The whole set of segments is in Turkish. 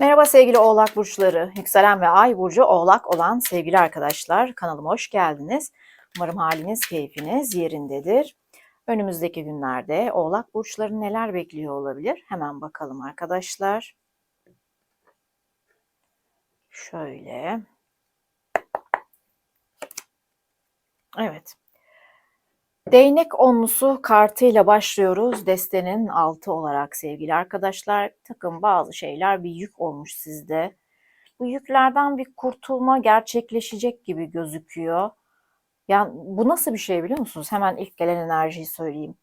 Merhaba sevgili Oğlak burçları, yükselen ve ay burcu Oğlak olan sevgili arkadaşlar. Kanalıma hoş geldiniz. Umarım haliniz, keyfiniz yerindedir. Önümüzdeki günlerde Oğlak burçları neler bekliyor olabilir? Hemen bakalım arkadaşlar. Şöyle. Evet. Değnek onlusu kartıyla başlıyoruz. Destenin altı olarak sevgili arkadaşlar. Takım bazı şeyler bir yük olmuş sizde. Bu yüklerden bir kurtulma gerçekleşecek gibi gözüküyor. Yani bu nasıl bir şey biliyor musunuz? Hemen ilk gelen enerjiyi söyleyeyim.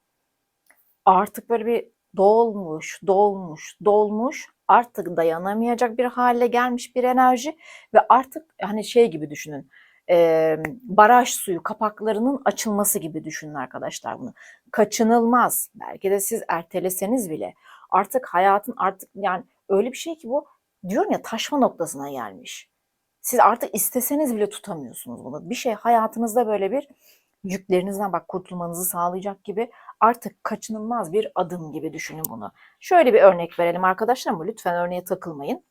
Artık böyle bir dolmuş, dolmuş, dolmuş, artık dayanamayacak bir hale gelmiş bir enerji ve artık hani şey gibi düşünün e, baraj suyu kapaklarının açılması gibi düşünün arkadaşlar bunu. Kaçınılmaz. Belki de siz erteleseniz bile artık hayatın artık yani öyle bir şey ki bu diyorum ya taşma noktasına gelmiş. Siz artık isteseniz bile tutamıyorsunuz bunu. Bir şey hayatınızda böyle bir yüklerinizden bak kurtulmanızı sağlayacak gibi artık kaçınılmaz bir adım gibi düşünün bunu. Şöyle bir örnek verelim arkadaşlar ama lütfen örneğe takılmayın.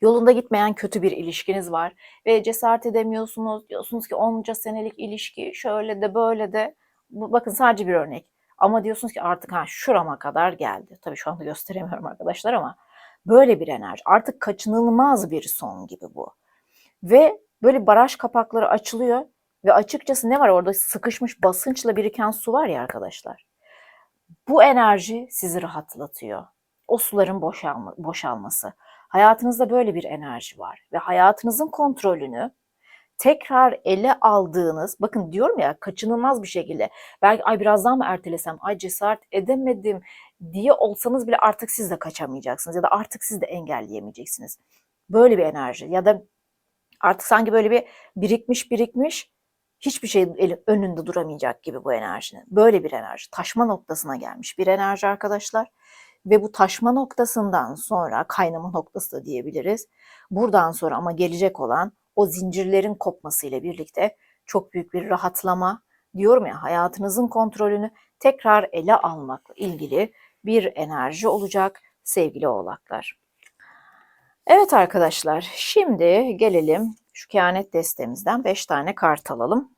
Yolunda gitmeyen kötü bir ilişkiniz var ve cesaret edemiyorsunuz. Diyorsunuz ki onca senelik ilişki şöyle de böyle de. Bakın sadece bir örnek. Ama diyorsunuz ki artık ha şurama kadar geldi. Tabii şu anda gösteremiyorum arkadaşlar ama böyle bir enerji. Artık kaçınılmaz bir son gibi bu. Ve böyle baraj kapakları açılıyor ve açıkçası ne var orada sıkışmış basınçla biriken su var ya arkadaşlar. Bu enerji sizi rahatlatıyor. O suların boşalma, boşalması. Hayatınızda böyle bir enerji var ve hayatınızın kontrolünü tekrar ele aldığınız, bakın diyorum ya kaçınılmaz bir şekilde belki ay biraz daha mı ertelesem, ay cesaret edemedim diye olsanız bile artık siz de kaçamayacaksınız ya da artık siz de engelleyemeyeceksiniz. Böyle bir enerji ya da artık sanki böyle bir birikmiş birikmiş hiçbir şey önünde duramayacak gibi bu enerjinin. Böyle bir enerji, taşma noktasına gelmiş bir enerji arkadaşlar. Ve bu taşma noktasından sonra kaynama noktası da diyebiliriz. Buradan sonra ama gelecek olan o zincirlerin kopmasıyla birlikte çok büyük bir rahatlama diyorum ya hayatınızın kontrolünü tekrar ele almakla ilgili bir enerji olacak sevgili oğlaklar. Evet arkadaşlar şimdi gelelim şu kehanet destemizden 5 tane kart alalım.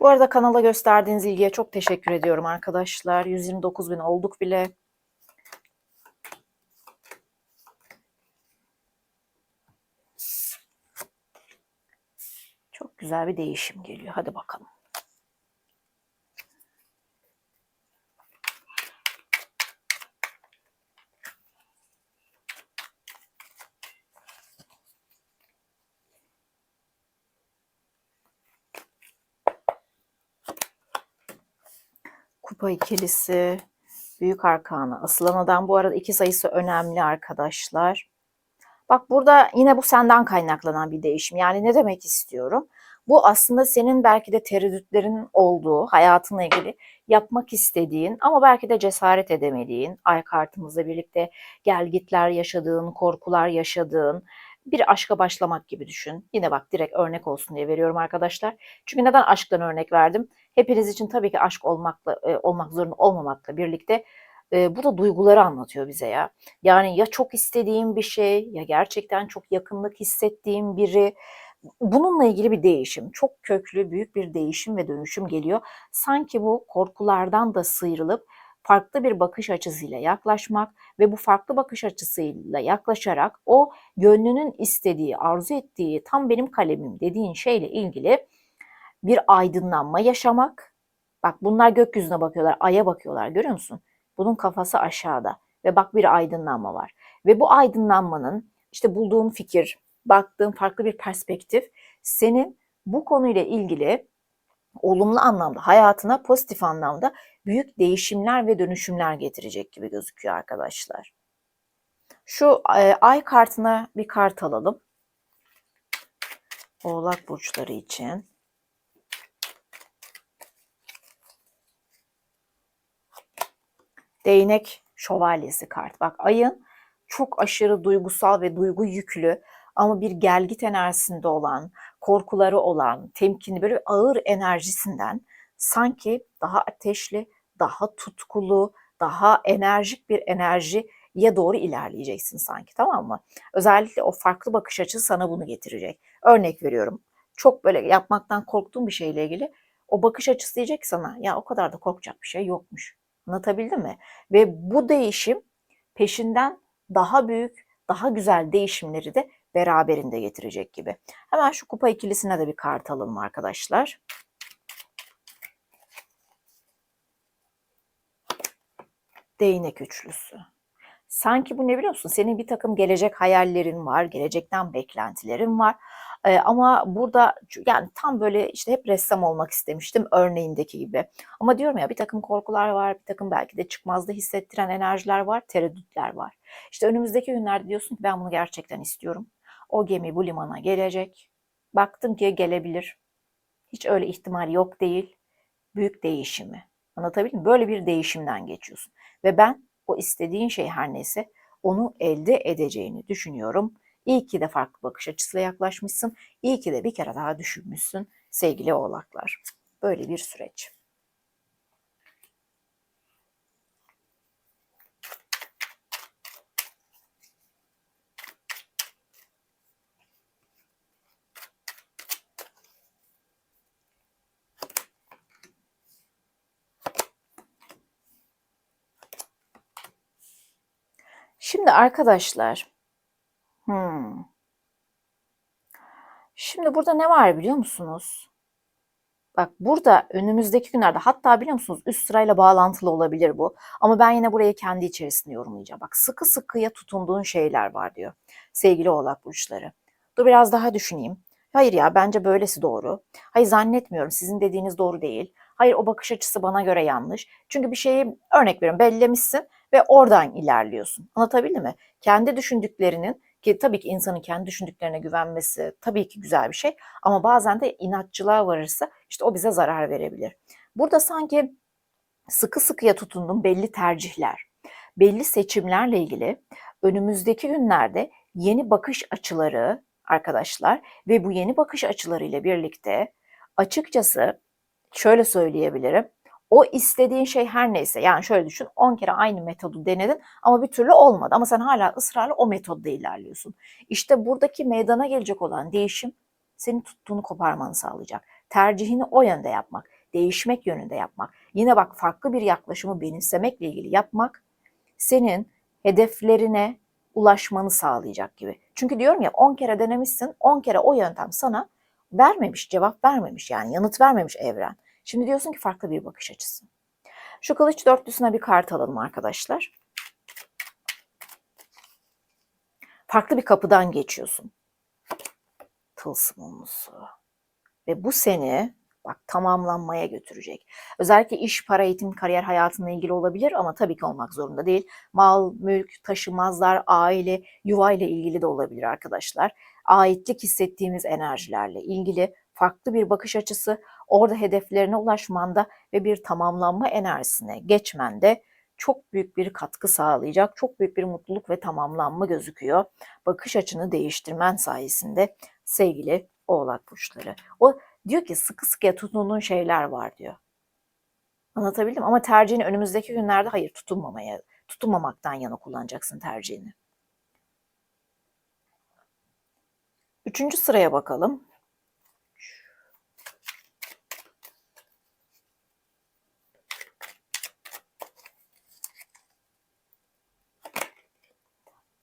Bu arada kanala gösterdiğiniz ilgiye çok teşekkür ediyorum arkadaşlar. 129 bin olduk bile. Çok güzel bir değişim geliyor. Hadi bakalım. Kupa ikilisi, Büyük Arkanı, Asılan Adam. Bu arada iki sayısı önemli arkadaşlar. Bak burada yine bu senden kaynaklanan bir değişim. Yani ne demek istiyorum? Bu aslında senin belki de tereddütlerin olduğu, hayatınla ilgili yapmak istediğin ama belki de cesaret edemediğin, ay kartımızla birlikte gelgitler yaşadığın, korkular yaşadığın, bir aşka başlamak gibi düşün. Yine bak direkt örnek olsun diye veriyorum arkadaşlar. Çünkü neden aşktan örnek verdim? Hepiniz için tabii ki aşk olmakla e, olmak zorunda olmamakla birlikte e, bu da duyguları anlatıyor bize ya. Yani ya çok istediğim bir şey ya gerçekten çok yakınlık hissettiğim biri bununla ilgili bir değişim, çok köklü büyük bir değişim ve dönüşüm geliyor. Sanki bu korkulardan da sıyrılıp farklı bir bakış açısıyla yaklaşmak ve bu farklı bakış açısıyla yaklaşarak o gönlünün istediği, arzu ettiği tam benim kalemim dediğin şeyle ilgili bir aydınlanma yaşamak. Bak bunlar gökyüzüne bakıyorlar, aya bakıyorlar görüyor musun? Bunun kafası aşağıda ve bak bir aydınlanma var. Ve bu aydınlanmanın işte bulduğun fikir, baktığın farklı bir perspektif senin bu konuyla ilgili olumlu anlamda hayatına pozitif anlamda büyük değişimler ve dönüşümler getirecek gibi gözüküyor arkadaşlar. Şu e, ay kartına bir kart alalım. Oğlak burçları için. Değnek şövalyesi kart. Bak ayın çok aşırı duygusal ve duygu yüklü ama bir gelgit enerjisinde olan, korkuları olan, temkinli böyle ağır enerjisinden sanki daha ateşli, daha tutkulu, daha enerjik bir enerjiye doğru ilerleyeceksin sanki tamam mı? Özellikle o farklı bakış açısı sana bunu getirecek. Örnek veriyorum. Çok böyle yapmaktan korktuğun bir şeyle ilgili o bakış açısı diyecek sana ya o kadar da korkacak bir şey yokmuş. Anlatabildim mi? Ve bu değişim peşinden daha büyük, daha güzel değişimleri de beraberinde getirecek gibi. Hemen şu kupa ikilisine de bir kart alalım arkadaşlar. Değnek üçlüsü. Sanki bu ne biliyor musun? Senin bir takım gelecek hayallerin var, gelecekten beklentilerin var. Ee, ama burada yani tam böyle işte hep ressam olmak istemiştim örneğindeki gibi. Ama diyorum ya bir takım korkular var, bir takım belki de çıkmazda hissettiren enerjiler var, tereddütler var. İşte önümüzdeki günlerde diyorsun ki ben bunu gerçekten istiyorum. O gemi bu limana gelecek. Baktım ki gelebilir. Hiç öyle ihtimal yok değil. Büyük değişimi. Anlatabildim mi? Böyle bir değişimden geçiyorsun. Ve ben o istediğin şey her neyse onu elde edeceğini düşünüyorum. İyi ki de farklı bakış açısıyla yaklaşmışsın. İyi ki de bir kere daha düşünmüşsün sevgili oğlaklar. Böyle bir süreç. Şimdi arkadaşlar, hmm. Şimdi burada ne var biliyor musunuz? Bak burada önümüzdeki günlerde hatta biliyor musunuz üst sırayla bağlantılı olabilir bu. Ama ben yine burayı kendi içerisinde yorumlayacağım. Bak sıkı sıkıya tutunduğun şeyler var diyor sevgili oğlak burçları. Dur biraz daha düşüneyim. Hayır ya bence böylesi doğru. Hayır zannetmiyorum sizin dediğiniz doğru değil. Hayır o bakış açısı bana göre yanlış. Çünkü bir şeyi örnek veriyorum bellemişsin ve oradan ilerliyorsun. Anlatabildim mi? Kendi düşündüklerinin ki tabii ki insanın kendi düşündüklerine güvenmesi tabii ki güzel bir şey ama bazen de inatçılığa varırsa işte o bize zarar verebilir. Burada sanki sıkı sıkıya tutundum belli tercihler, belli seçimlerle ilgili önümüzdeki günlerde yeni bakış açıları arkadaşlar ve bu yeni bakış açılarıyla birlikte açıkçası şöyle söyleyebilirim. O istediğin şey her neyse yani şöyle düşün 10 kere aynı metodu denedin ama bir türlü olmadı ama sen hala ısrarla o metodda ilerliyorsun. İşte buradaki meydana gelecek olan değişim senin tuttuğunu koparmanı sağlayacak. Tercihini o yönde yapmak, değişmek yönünde yapmak. Yine bak farklı bir yaklaşımı benimsemekle ilgili yapmak senin hedeflerine ulaşmanı sağlayacak gibi. Çünkü diyorum ya 10 kere denemişsin, 10 kere o yöntem sana vermemiş, cevap vermemiş yani yanıt vermemiş evren. Şimdi diyorsun ki farklı bir bakış açısı. Şu kılıç dörtlüsüne bir kart alalım arkadaşlar. Farklı bir kapıdan geçiyorsun. Tılsım olmusu. Ve bu seni bak tamamlanmaya götürecek. Özellikle iş, para, eğitim, kariyer hayatına ilgili olabilir ama tabii ki olmak zorunda değil. Mal, mülk, taşımazlar, aile, yuva ile ilgili de olabilir arkadaşlar. Aitlik hissettiğimiz enerjilerle ilgili farklı bir bakış açısı, orada hedeflerine ulaşmanda ve bir tamamlanma enerjisine geçmende çok büyük bir katkı sağlayacak, çok büyük bir mutluluk ve tamamlanma gözüküyor. Bakış açını değiştirmen sayesinde sevgili oğlak burçları. O diyor ki sıkı sıkıya tutunduğun şeyler var diyor. Anlatabildim ama tercihini önümüzdeki günlerde hayır tutunmamaya, tutunmamaktan yana kullanacaksın tercihini. Üçüncü sıraya bakalım.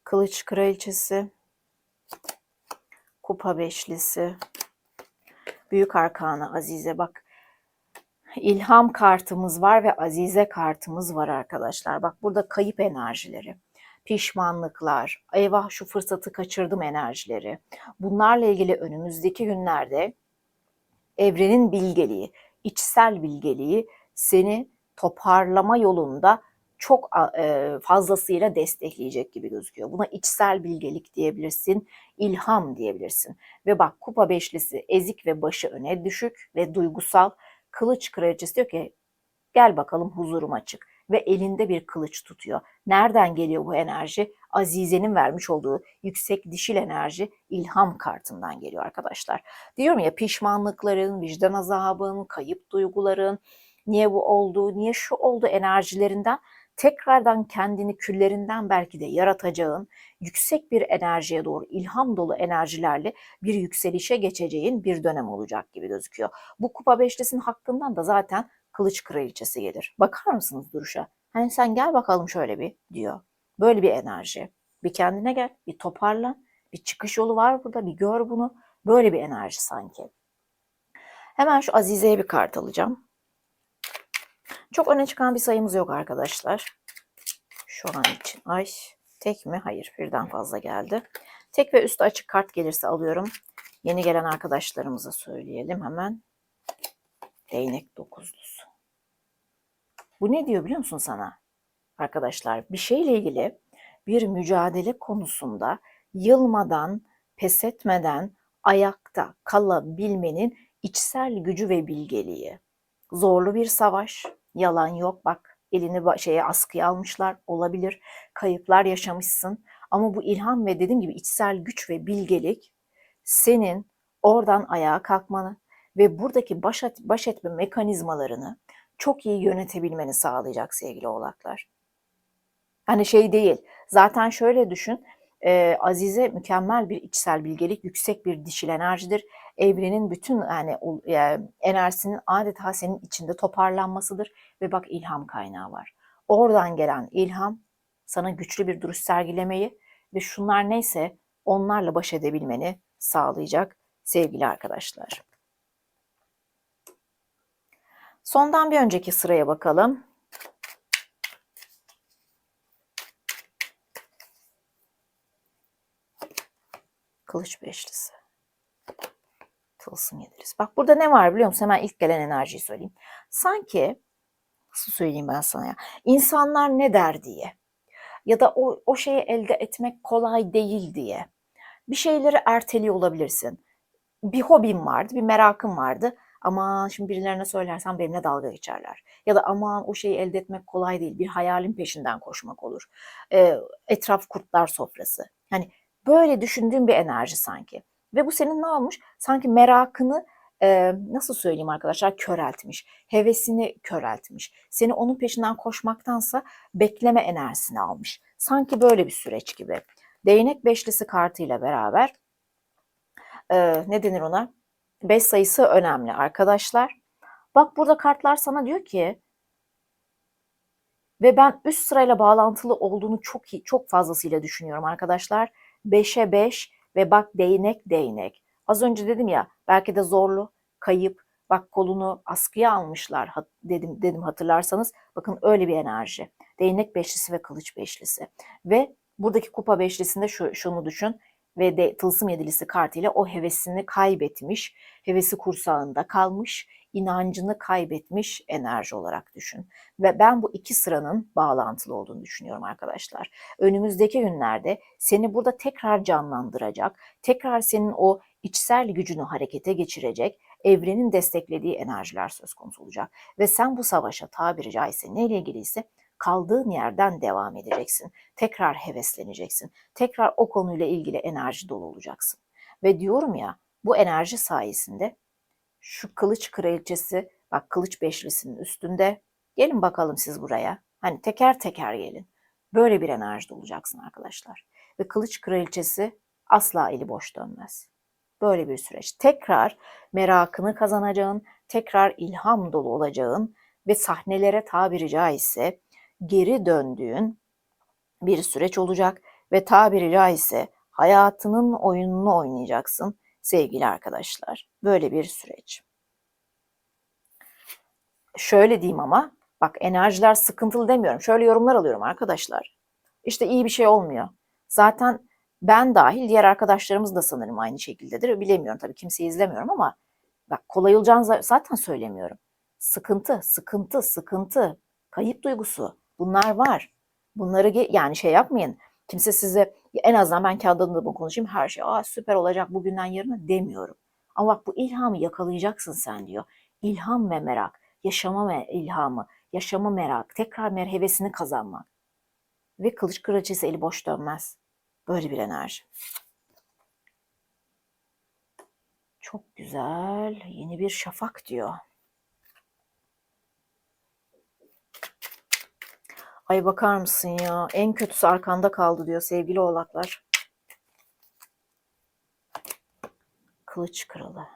Kılıç kraliçesi, kupa beşlisi, büyük arkanı Azize bak. İlham kartımız var ve Azize kartımız var arkadaşlar. Bak burada kayıp enerjileri, pişmanlıklar, eyvah şu fırsatı kaçırdım enerjileri. Bunlarla ilgili önümüzdeki günlerde evrenin bilgeliği, içsel bilgeliği seni toparlama yolunda çok fazlasıyla destekleyecek gibi gözüküyor. Buna içsel bilgelik diyebilirsin, ilham diyebilirsin. Ve bak kupa beşlisi ezik ve başı öne düşük ve duygusal. Kılıç kraliçesi diyor ki gel bakalım huzuruma çık. Ve elinde bir kılıç tutuyor. Nereden geliyor bu enerji? Azize'nin vermiş olduğu yüksek dişil enerji ilham kartından geliyor arkadaşlar. Diyorum ya pişmanlıkların, vicdan azabın, kayıp duyguların, niye bu oldu, niye şu oldu enerjilerinden tekrardan kendini küllerinden belki de yaratacağın, yüksek bir enerjiye doğru ilham dolu enerjilerle bir yükselişe geçeceğin bir dönem olacak gibi gözüküyor. Bu kupa beşlisinin hakkından da zaten kılıç kraliçesi gelir. Bakar mısınız duruşa? Hani sen gel bakalım şöyle bir diyor. Böyle bir enerji. Bir kendine gel, bir toparlan. Bir çıkış yolu var burada, bir gör bunu. Böyle bir enerji sanki. Hemen şu Azize'ye bir kart alacağım. Çok öne çıkan bir sayımız yok arkadaşlar. Şu an için. Ay tek mi? Hayır birden fazla geldi. Tek ve üstü açık kart gelirse alıyorum. Yeni gelen arkadaşlarımıza söyleyelim hemen. Değnek dokuzlusu. Bu ne diyor biliyor musun sana? Arkadaşlar bir şeyle ilgili bir mücadele konusunda yılmadan, pes etmeden ayakta kalabilmenin içsel gücü ve bilgeliği. Zorlu bir savaş, yalan yok bak elini şeye askıya almışlar olabilir. Kayıplar yaşamışsın ama bu ilham ve dediğim gibi içsel güç ve bilgelik senin oradan ayağa kalkmanı ve buradaki baş, baş etme mekanizmalarını çok iyi yönetebilmeni sağlayacak sevgili oğlaklar. Hani şey değil. Zaten şöyle düşün. E, Azize mükemmel bir içsel bilgelik, yüksek bir dişil enerjidir. Evrenin bütün yani e, enerjisinin adeta senin içinde toparlanmasıdır ve bak ilham kaynağı var. Oradan gelen ilham sana güçlü bir duruş sergilemeyi ve şunlar neyse onlarla baş edebilmeni sağlayacak sevgili arkadaşlar. Sondan bir önceki sıraya bakalım. Kılıç beşlisi. Tılsım yediriz. Bak burada ne var biliyor musun? Hemen ilk gelen enerjiyi söyleyeyim. Sanki, nasıl söyleyeyim ben sana ya? İnsanlar ne der diye. Ya da o, o şeyi elde etmek kolay değil diye. Bir şeyleri erteliyor olabilirsin. Bir hobin vardı, bir merakın vardı. Ama şimdi birilerine söylersem benimle dalga geçerler. Ya da aman o şeyi elde etmek kolay değil. Bir hayalin peşinden koşmak olur. E, etraf kurtlar sofrası. Hani Böyle düşündüğün bir enerji sanki. Ve bu senin ne olmuş? Sanki merakını e, nasıl söyleyeyim arkadaşlar köreltmiş. Hevesini köreltmiş. Seni onun peşinden koşmaktansa bekleme enerjisini almış. Sanki böyle bir süreç gibi. Değnek beşlisi kartıyla beraber e, ne denir ona? Beş sayısı önemli arkadaşlar. Bak burada kartlar sana diyor ki ve ben üst sırayla bağlantılı olduğunu çok iyi, çok fazlasıyla düşünüyorum arkadaşlar 5'e 5 ve bak değnek değnek. Az önce dedim ya belki de zorlu, kayıp, bak kolunu askıya almışlar dedim dedim hatırlarsanız. Bakın öyle bir enerji. Değnek beşlisi ve kılıç beşlisi. Ve buradaki kupa beşlisinde şu, şunu düşün ve de tılsım yedilisi kartıyla o hevesini kaybetmiş, hevesi kursağında kalmış, inancını kaybetmiş enerji olarak düşün. Ve ben bu iki sıranın bağlantılı olduğunu düşünüyorum arkadaşlar. Önümüzdeki günlerde seni burada tekrar canlandıracak, tekrar senin o içsel gücünü harekete geçirecek, evrenin desteklediği enerjiler söz konusu olacak. Ve sen bu savaşa tabiri caizse neyle ilgiliyse kaldığın yerden devam edeceksin. Tekrar hevesleneceksin. Tekrar o konuyla ilgili enerji dolu olacaksın. Ve diyorum ya bu enerji sayesinde şu kılıç kraliçesi bak kılıç beşlisinin üstünde gelin bakalım siz buraya. Hani teker teker gelin. Böyle bir enerjide olacaksın arkadaşlar. Ve kılıç kraliçesi asla eli boş dönmez. Böyle bir süreç. Tekrar merakını kazanacağın, tekrar ilham dolu olacağın ve sahnelere tabiri caizse geri döndüğün bir süreç olacak ve tabiri caizse hayatının oyununu oynayacaksın sevgili arkadaşlar. Böyle bir süreç. Şöyle diyeyim ama bak enerjiler sıkıntılı demiyorum. Şöyle yorumlar alıyorum arkadaşlar. İşte iyi bir şey olmuyor. Zaten ben dahil diğer arkadaşlarımız da sanırım aynı şekildedir. Bilemiyorum tabii kimseyi izlemiyorum ama bak kolay olacağını zaten söylemiyorum. Sıkıntı, sıkıntı, sıkıntı, kayıp duygusu bunlar var. Bunları yani şey yapmayın. Kimse size en azından ben kendi adıma konuşayım her şey Aa, süper olacak bugünden yarına demiyorum. Ama bak bu ilhamı yakalayacaksın sen diyor. İlham ve merak. yaşama ve ilhamı, yaşama merak, tekrar mer hevesini kazanmak. Ve kılıç kraliçesi eli boş dönmez. Böyle bir enerji. Çok güzel. Yeni bir şafak diyor. Ay bakar mısın ya? En kötüsü arkanda kaldı diyor sevgili oğlaklar. Kılıç kralı.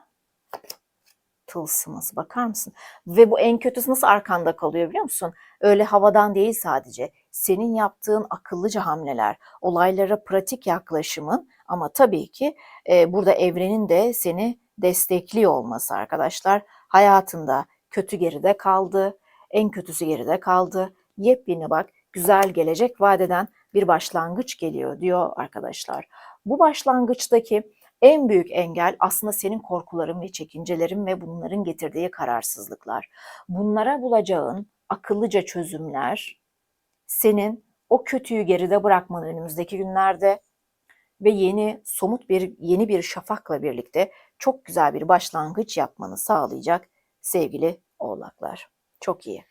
Tılsımız bakar mısın? Ve bu en kötüsü nasıl arkanda kalıyor biliyor musun? Öyle havadan değil sadece. Senin yaptığın akıllıca hamleler, olaylara pratik yaklaşımın ama tabii ki e, burada evrenin de seni destekliyor olması arkadaşlar. Hayatında kötü geride kaldı, en kötüsü geride kaldı. Yepyeni bak güzel gelecek vadeden bir başlangıç geliyor diyor arkadaşlar. Bu başlangıçtaki en büyük engel aslında senin korkuların ve çekincelerin ve bunların getirdiği kararsızlıklar. Bunlara bulacağın akıllıca çözümler senin o kötüyü geride bırakmanı önümüzdeki günlerde ve yeni somut bir yeni bir şafakla birlikte çok güzel bir başlangıç yapmanı sağlayacak sevgili oğlaklar. Çok iyi.